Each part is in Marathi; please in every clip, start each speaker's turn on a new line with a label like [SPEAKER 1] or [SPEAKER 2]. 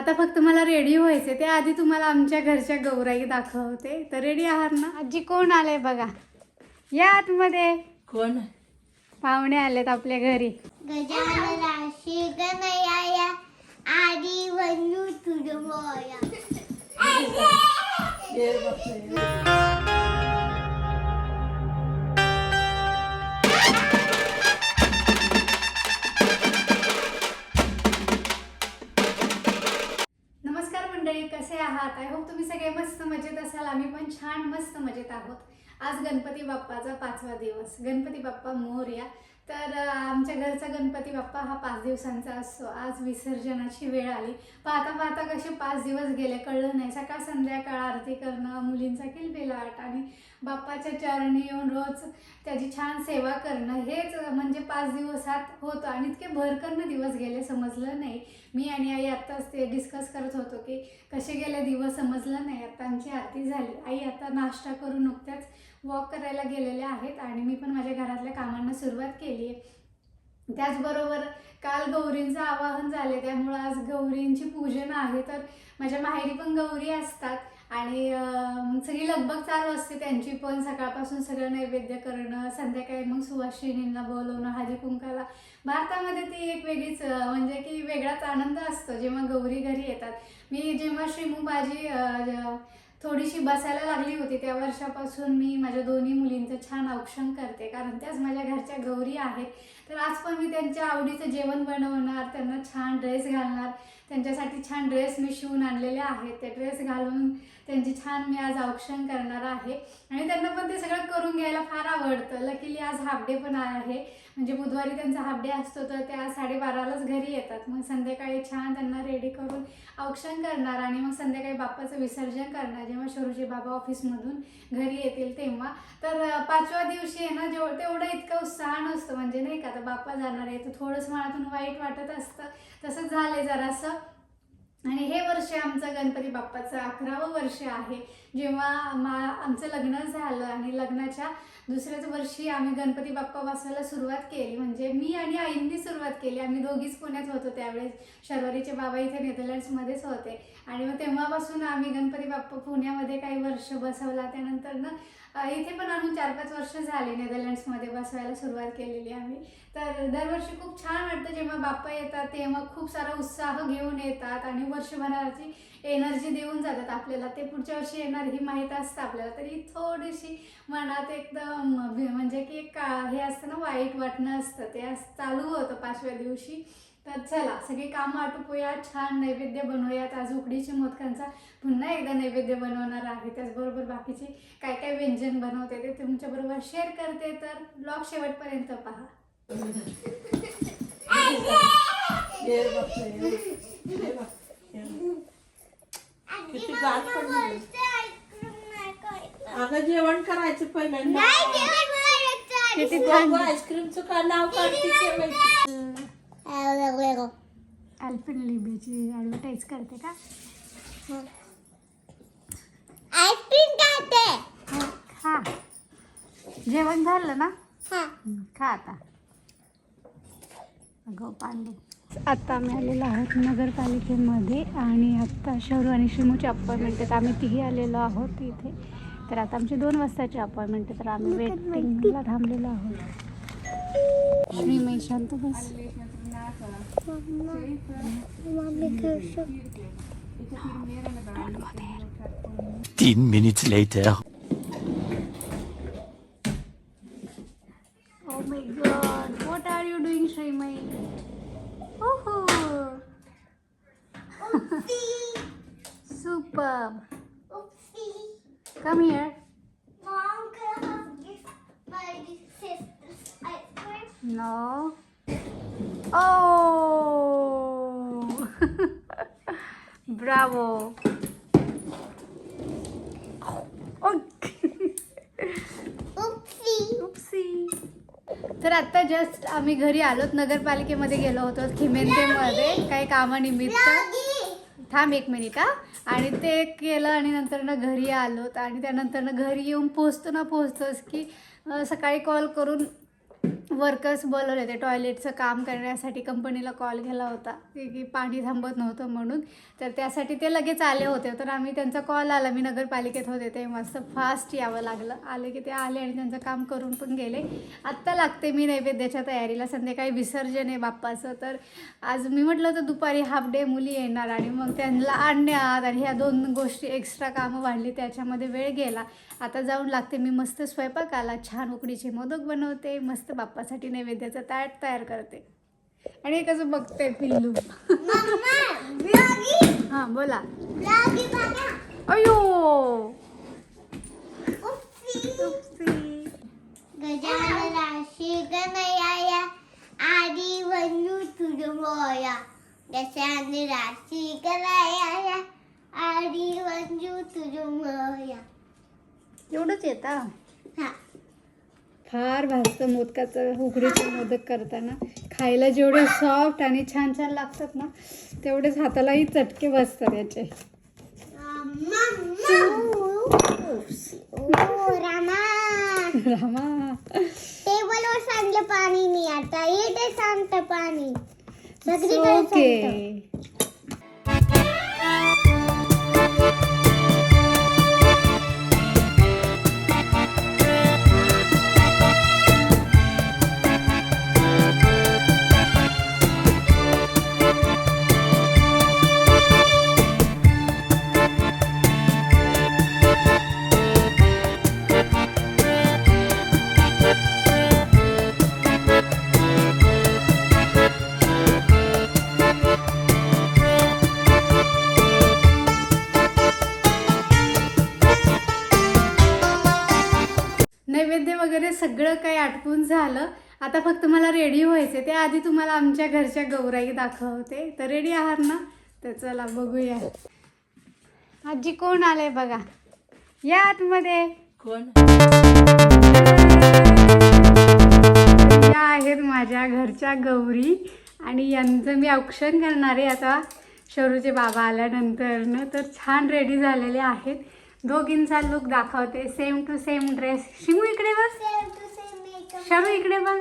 [SPEAKER 1] आता फक्त मला रेडी व्हायचे ते आधी तुम्हाला आमच्या घरच्या गौराई दाखवते. तर रेडी आहात ना? आजी कोण आलंय बघा? या आतमध्ये.
[SPEAKER 2] कोण?
[SPEAKER 1] पाहुणे आलेत आपल्या घरी.
[SPEAKER 3] गजाननाशी आदी वन्यू तुझं
[SPEAKER 1] आहात. आय होप तुम्ही सगळे मस्त मजेत असाल. आम्ही पण छान मस्त मजेत आहोत. आज गणपती बाप्पाचा पाचवा दिवस. गणपती बाप्पा मोरया. तर आमच्या घरचा गणपती बाप्पा हा पाच दिवसांचा असतो. आज विसर्जनाची वेळ आली. पाहता पाहता कसे पाच दिवस गेले कळलं नाही. सकाळ संध्याकाळ आरती करणं मुलींचा किलबिलाट आणि बाप्पाच्या चरणी येऊन रोज त्याची छान सेवा करणं हेच म्हणजे पाच दिवसात होतं आणि इतके भरकरनं दिवस गेले समजलं नाही. मी आणि आई आत्ताच ते डिस्कस करत होतो की कसे गेले दिवस समजलं नाही. आता आमची आरती झाली. आई आता नाश्ता करून नुकत्याच वॉक करायला गेलेल्या आहेत आणि मी पण माझ्या घरातल्या कामांना सुरुवात केली आहे. त्याचबरोबर काल गौरींचं आवाहन झाले त्यामुळं आज गौरींची पूजन आहे. तर माझ्या माहेरी पण गौरी असतात. आणि सगळी लगबग चालू असते त्यांची पण. सकाळपासून सगळं नैवेद्य करणं संध्याकाळी मग सुवासिनींना बोलवणं हळदी कुंकाला. भारतामध्ये ती एक वेगळीच म्हणजे की वेगळाच आनंद असतो जेव्हा गौरी घरी येतात. मी जेव्हा श्रीमुबाजी माझी थोडीशी बसायला लागली होती त्या वर्षापासून मी माझ्या दोन्ही मुलींचं छान औक्षण करते. कारण त्याच माझ्या घरच्या गौरी आहेत. तर आज पण मी त्यांच्या आवडीचं जेवण बनवणार त्यांना छान ड्रेस घालणार. त्यांच्यासाठी छान ड्रेस मी शिवून आणलेले आहेत. ते ड्रेस घालून त्यांची छान मी आज औक्षण करणार आहे. आणि त्यांना पण ते सगळं करून घ्यायला फार आवडतं. लकीली आज हाफ डे पण आहे. म्हणजे बुधवारी त्यांचा हाफ डे असतो तर ते आज साडेबारालाच घरी येतात. मग संध्याकाळी छान त्यांना रेडी करून औक्षण करणार आणि मग संध्याकाळी बाप्पाचं विसर्जन करणार. जेव्हा शोरूजी बाबा ऑफिसमधून घरी येतील तेव्हा. तर पाचव्या दिवशी आहे ना जेव तेवढा इतका उत्साह नसतो. म्हणजे नाही का आता बाप्पा जाणार आहे तर थोडंसं मनातून वाईट वाटत असतं. तसंच झालंय जरासं. आणि हे वर्ष आमचं गणपती बाप्पाचं अकरावं वर्ष आहे. जेव्हा मा आमचं लग्न झालं आणि लग्नाच्या दुसऱ्याच वर्षी आम्ही गणपती बाप्पा बसवायला सुरुवात केली. म्हणजे मी आणि आईंनी सुरुवात केली. आम्ही दोघीच पुण्यात होतो. त्यावेळेस शर्वरीचे बाबा इथे नेदरलँड्समध्येच होते. आणि मग तेव्हापासून आम्ही गणपती बाप्पा पुण्यामध्ये काही वर्ष बसवला. त्यानंतर ना इथे पण आणून चार पाच वर्ष झाले नेदरलँड्समध्ये बसवायला सुरुवात केलेली आम्ही. तर दरवर्षी खूप छान वाटतं जेव्हा बाप्पा येतात तेव्हा खूप सारा उत्साह घेऊन येतात आणि वर्षभराची एनर्जी देऊन जातात आपल्याला. ते पुढच्या वर्षी येणार ही माहीत असतं आपल्याला. तरी थोडीशी मनात एकदम म्हणजे की एक का- हे असतं ना वाईट वाटणं असतं. ते असं चालू होतं पाचव्या दिवशी. तर चला सगळी कामं आटोपूया छान नैवेद्य बनवूयात. आज उकडीच्या मोदकांचा पुन्हा एकदा नैवेद्य बनवणार आहे. त्याचबरोबर बाकीचे काय काय व्यंजन बनवते ते तुमच्याबरोबर शेअर करते. तर ब्लॉग शेवटपर्यंत पहा.
[SPEAKER 2] किती गाठ पडली अगं जेवण करायचं पहिल्यांदा.
[SPEAKER 1] किती
[SPEAKER 2] आईस्क्रीमचं का नाव काढते
[SPEAKER 1] लिबीची ॲडव्हर्टाईज करते का?
[SPEAKER 3] आईस्क्रीम खाते.
[SPEAKER 1] हो, खा. जेवण झालं ना?
[SPEAKER 3] हा.
[SPEAKER 1] हं, खा आता. अगं पांडू. आत्ता आम्ही आलेलो आहोत नगरपालिकेमध्ये आणि आत्ता शहरू आणि शिमूची अपॉइंटमेंट आहेत आम्ही तिघी आलेलो आहोत इथे. तर आता आमची दोन वाजताची अपॉइंटमेंट आहे. तर आम्ही वेटिंगला थांबलेलो आहोत. श्रीमय शांत बस.
[SPEAKER 3] Mama, mami gusto.
[SPEAKER 1] No, don't go there.
[SPEAKER 3] 10
[SPEAKER 1] minutes later. तर आता जस्ट आम्ही घरी आलोत. नगरपालिकेमध्ये गेलो होतो खिमेंतेमध्ये काही कामानिमित्त. थांब एक मिनिट का आणि ते केलं आणि नंतर ना घरी आलोत. आणि त्यानंतर ना घरी येऊन पोचतो ना पोचतोच की सकाळी कॉल करून वर्कर्स बोलवले होते टॉयलेटचं काम करण्यासाठी कंपनीला कॉल केला होता की की पाणी थांबत नव्हतं म्हणून. तर त्यासाठी ते लगेच आले होते तर आम्ही त्यांचा कॉल आला मी नगरपालिकेत होते ते मस्त फास्ट यावं लागलं. आले की ते आले आणि त्यांचं काम करून पण गेले. आत्ता लागते मी नैवेद्याच्या तयारीला संध्याकाळी विसर्जन आहे बाप्पाचं. तर आज मी म्हटलं तर दुपारी हाफ डे मुली येणार आणि मग त्यांना आणण्यात आणि ह्या दोन गोष्टी एक्स्ट्रा कामं वाढली त्याच्यामध्ये वेळ गेला. आता जाऊन लागते मी मस्त स्वयंपाकाला छान उकडीचे मोदक बनवते मस्त बाप्पा बाप्पासाठी नैवेद्याचं ताट तयार करते. आणि हे कसं बघते पिल्लू. हां बोला. अयो!
[SPEAKER 3] आदी वन्यू तुझमोया गजान राशी गणयाया आदी वन्यू तुझमोया
[SPEAKER 1] एवढंच येतं?
[SPEAKER 3] हा.
[SPEAKER 1] फार भाजतं मोदकाचं उकडीचे मोदक करताना. खायला जेवढे सॉफ्ट आणि छान छान लागतात ना तेवढेच हातालाही चटके बसतात याचे.
[SPEAKER 3] ओ रामा.
[SPEAKER 1] रामा
[SPEAKER 3] टेबलवर सांडलं पाणी मी आता येते सांगतं पाणी.
[SPEAKER 1] ओके नैवेद्य वगैरे सगळं काही आटपून झालं. आता फक्त मला रेडी व्हायचे ते आधी तुम्हाला आमच्या घरच्या गौराई दाखवते. तर रेडी आहात ना? तर चला बघूया. आजी कोण आले बघा? या आतमध्ये.
[SPEAKER 2] कोण?
[SPEAKER 1] या आहेत माझ्या घरच्या गौरी. आणि यांचं मी औक्षण करणार आहे आता. शरूचे बाबा आल्यानंतरनं. तर छान रेडी झालेले आहेत. दोघींचा लुक दाखवते. Same to same dress Shimu इकडे बघ.
[SPEAKER 3] Same to same makeup.
[SPEAKER 1] शरू इकडे बघ.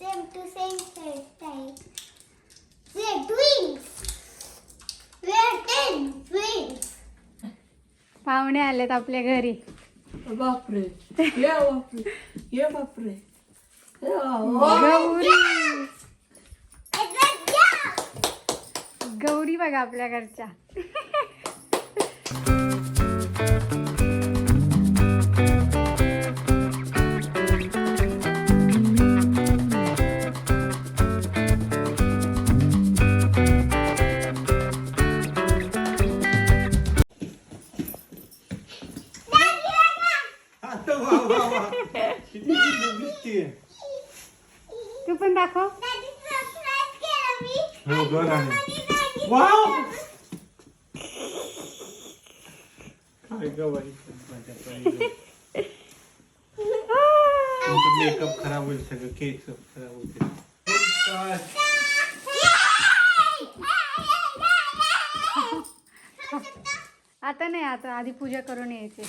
[SPEAKER 3] Same to same hairstyle. We're twins. We're ten twins.
[SPEAKER 1] पाहुणे आलेत आपल्या घरी.
[SPEAKER 2] बापरे. ये बापरे. ये बापरे. या,
[SPEAKER 1] गौरी. गौरी बघा आपल्या घरच्या. तू पण दाखव
[SPEAKER 3] Daddy surprise केलं मी.
[SPEAKER 4] हो ग राणी
[SPEAKER 3] आणि Daddy
[SPEAKER 4] वाव काय ग बाई माझ्या बाई. तुमचं मेकअप खराब होईल सगळं केस खराब काय?
[SPEAKER 1] आता नाही आता आधी पूजा करून यायची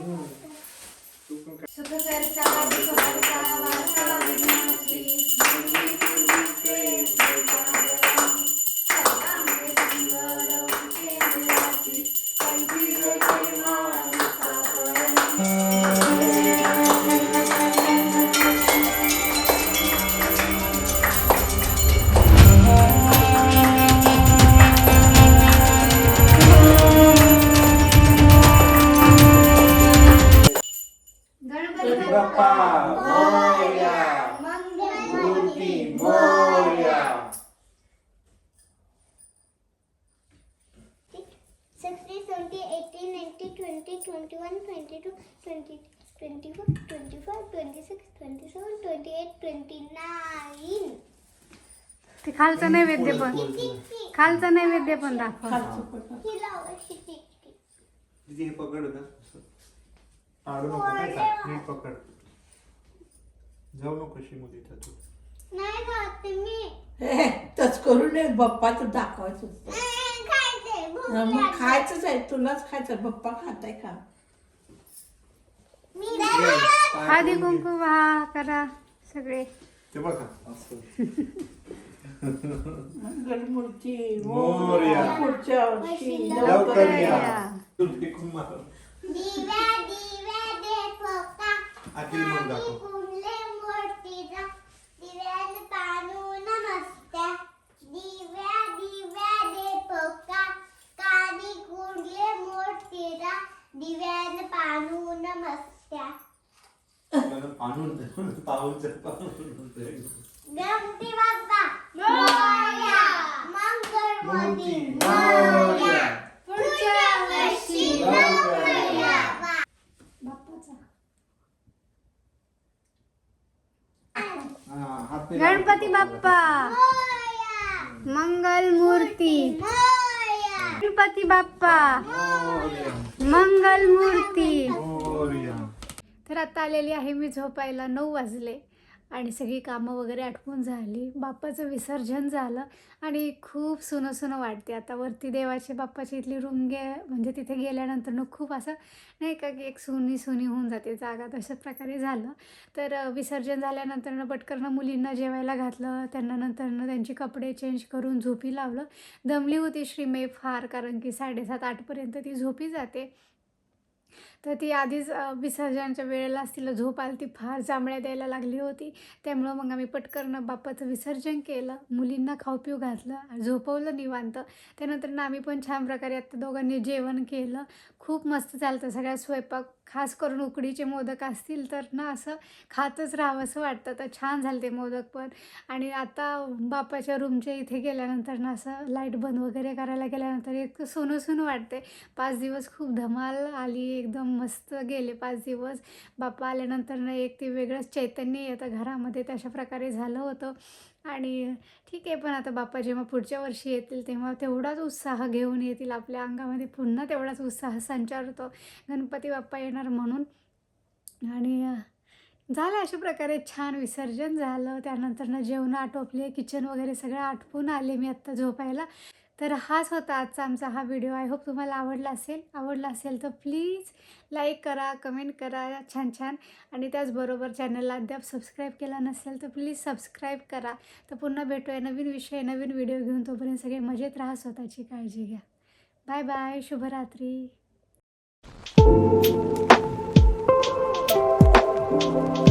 [SPEAKER 4] भाजत असते तू पण बाप्पा मोरया मूर्ती Morya
[SPEAKER 3] Sixty, seventy, eighty, ninety, twenty, twenty-one, twenty-two, twenty, twenty-four, twenty-five, twenty-six, twenty-seven, twenty-eight, twenty-nine.
[SPEAKER 1] ते खालचं नैवेद्य पण खालचं नैवेद्य पण दाखव
[SPEAKER 2] खालचं पण.
[SPEAKER 3] ही लावायची टिकटी.
[SPEAKER 4] दीदी हे पकड ना. पाडू नको नाही पकड जाऊ नको शिमू तिथं तू.
[SPEAKER 3] नाही खाते मी.
[SPEAKER 2] हे, तच करू नये दाखवायचं.
[SPEAKER 3] नाही खायचे भूक
[SPEAKER 2] मग
[SPEAKER 3] लागली.
[SPEAKER 2] खायचंच आहे तुलाच खायचं बाप्पा खाताय का?
[SPEAKER 3] मी
[SPEAKER 4] ये, पाय
[SPEAKER 1] हळदी
[SPEAKER 4] पडून घे.
[SPEAKER 1] कुंकू वाहा करा सगळे.
[SPEAKER 4] ते बघा. असं.
[SPEAKER 2] मंगलमूर्ती
[SPEAKER 4] मोरया.
[SPEAKER 2] पुढच्या वर्षी
[SPEAKER 4] लवकर या.
[SPEAKER 1] या.
[SPEAKER 4] तू फेकून मार
[SPEAKER 3] दिव्या दिव्या दे पोका
[SPEAKER 4] आतील म्हणून दाखव
[SPEAKER 3] कुंडले मूर्तीचा दिव्यान पाणू नमस्त्या दिव्या दिव्या दे पोका कानी कुंडले मूर्तीचा दिव्यान पाणू नमस्त्या
[SPEAKER 4] आणून पाहून पाहून
[SPEAKER 3] गणपती बाप्पा मोरया मंगल
[SPEAKER 4] मूर्ती
[SPEAKER 3] मूर्ती
[SPEAKER 4] मोरया.
[SPEAKER 3] पुढच्या वर्षी लवकर या
[SPEAKER 1] बाप्पाचा
[SPEAKER 4] हा, हात नाही
[SPEAKER 1] गणपती
[SPEAKER 4] लावायचे
[SPEAKER 1] बाप्पा
[SPEAKER 3] मोरया
[SPEAKER 1] मंगल मूर्ती
[SPEAKER 3] मोरया
[SPEAKER 1] गणपती बाप्पा
[SPEAKER 4] मोरया.
[SPEAKER 1] मंगल मूर्ती
[SPEAKER 4] मोरया.
[SPEAKER 1] तर आता आलेली आहे मी झोपायला नऊ वाजले आणि सगळी कामं वगैरे आटपून झाली. बाप्पाचं विसर्जन झालं आणि खूप सुनं सुनं वाटते. आता वरती देवाची बाप्पाची इथली रूम गे म्हणजे तिथे गेल्यानंतरनं खूप असं नाही का की एक सुनी सुनी होऊन जाते जागा तशा प्रकारे झालं. तर विसर्जन झाल्यानंतर ना पटकन मुलींना जेवायला घातलं त्यांना नंतर त्यांची कपडे चेंज करून झोपी लावलं. दमली होती श्रीमे फार कारण की साडेसात आठपर्यंत ती झोपी जाते. तर ती आधीच विसर्जनाच्या वेळेला तिला झोप आली ती फार जांभळ्या द्यायला लागली होती. त्यामुळं मग आम्ही पटकन बाप्पाचं विसर्जन केलं मुलींना खाऊ पिऊ घातलं झोपवलं निवांत. त्यानंतर ना आम्ही पण छान प्रकारे आत्ता दोघांनी जेवण केलं. खूप मस्त चालतं सगळ्या स्वयंपाक खास करून उकडीचे मोदक असतील तर ना असं खातच राहावं असं वाटतं. तर छान झालं ते मोदक पण. आणि आता बापाच्या रूमच्या इथे गेल्यानंतर ना असं लाइट बंद वगैरे करायला गेल्यानंतर एक सोनं सोनं वाटते. पाच दिवस खूप धमाल आली एकदम मस्त गेले पाच दिवस. बाप्पा आल्यानंतर ना एक ते वेगळंच चैतन्य येतं घरामध्ये तशा प्रकारे झालं होतं. आणि ठीक आहे पण आता बाप्पा जेव्हा पुढच्या वर्षी येतील तेव्हा तेवढाच उत्साह घेऊन येतील. आपल्या अंगामध्ये पुन्हा तेवढाच उत्साह संचारतो. गणपती बाप्पा येणार म्हणून. आणि झालं अशा प्रकारे छान विसर्जन झालं. त्यानंतरनं जेवणं आटोपले किचन वगैरे सगळं आटपून आले मी आत्ता झोपायला. तर हाच होता आजचा आमचा हा व्हिडिओ आय होप तुम्हाला आवडला असेल. आवडला असेल तर प्लीज लाईक करा कमेंट करा छान छान. आणि त्याचबरोबर चॅनलला अद्याप सबस्क्राईब केला नसेल तर प्लीज सबस्क्राईब करा. तर पुन्हा भेटूया नवीन विषय नवीन व्हिडिओ घेऊन. तोपर्यंत सगळे मजेत राहा स्वतःची काळजी घ्या. बाय बाय शुभरात्री. Thank you.